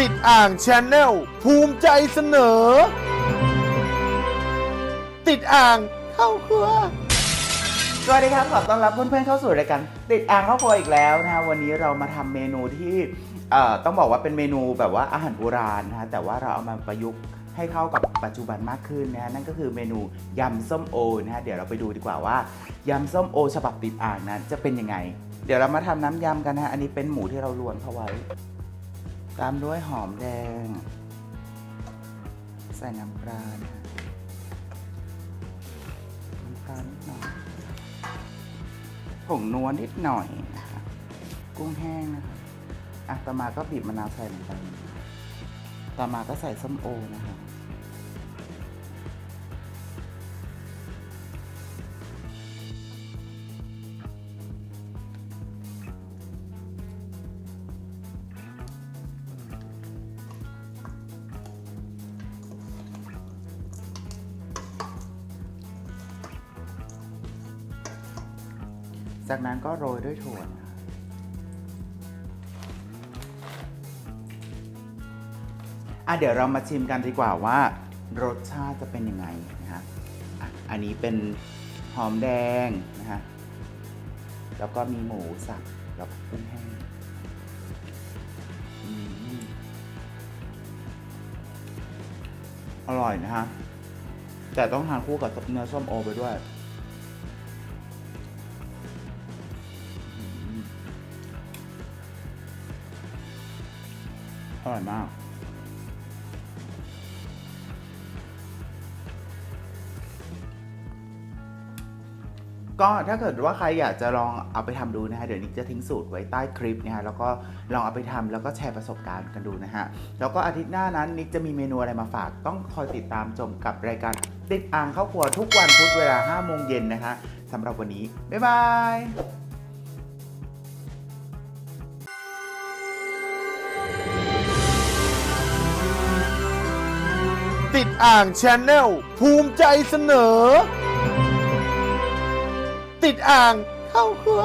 ติดอ่างชนแนลภูมิใจเสนอ ติดอ่างเข้าครัวสวัสดีครับ ขอต้อนรับเพื่อนๆเข้าสู่รายการติดอ่างครอบครัวอีกแล้วนะวันนี้เรามาทำเมนูที่เอ่อต้องบอกว่าเป็นเมนูแบบว่าอาหารโบราณนะแต่ว่าเราเอามาประยุกต์ให้เข้ากับปัจจุบันมากขึ้นนะฮะนั่นก็คือเมนูยำส้มโอนะฮะเดี๋ยวเราไปดูดีกว่าว่ายำส้มโอ ฉบับติดอ่างนั้นจะเป็นยังไง เดี๋ยวเรามาทำน้ำยำกันนะฮะอันนี้เป็นหมูที่เราลวนเข้าไว้ ตามด้วยหอมแดง ใส่น้ำปลานะน้ำปลานิดหน่อยผงนัวนิดหน่อยนะคะกุ้งแห้งนะคะอะต่อมาก็บีบมะนาวใส่ลงไปต่อมาก็ใส่ส้มโอนะคะ จากนั้นก็โรยด้วยถั่วนะคะอะเดี๋ยวเรามาชิมกันดีกว่าว่ารสชาติจะเป็นยังไงนะคะอันนี้เป็นหอมแดงนะคะแล้วก็มีหมูสับ แล้วก็กุ้งแห้งอร่อยนะคะแต่ต้องทานคู่กับเนื้อส้มโอไปด้วย อร่อยมาก ก็ถ้าเกิดว่าใครอยากจะลองเอาไปทำดูนะฮะ เดี๋ยวนิกจะทิ้งสูตรไว้ใต้คลิปนะฮะ แล้วก็ลองเอาไปทำแล้วก็แชร์ประสบการณ์กันดูนะฮะ แล้วก็อาทิตย์หน้านั้นนิกจะมีเมนูอะไรมาฝาก ต้องคอยติดตามชมกับรายการติดอ่างข้าวครัวทุกวันพุธเวลา5โมงเย็นนะคะสำหรับวันนี้ บ๊ายบาย ติดอ่างชนแนลภูมิใจเสนอ ติดอ่างเข้าครัว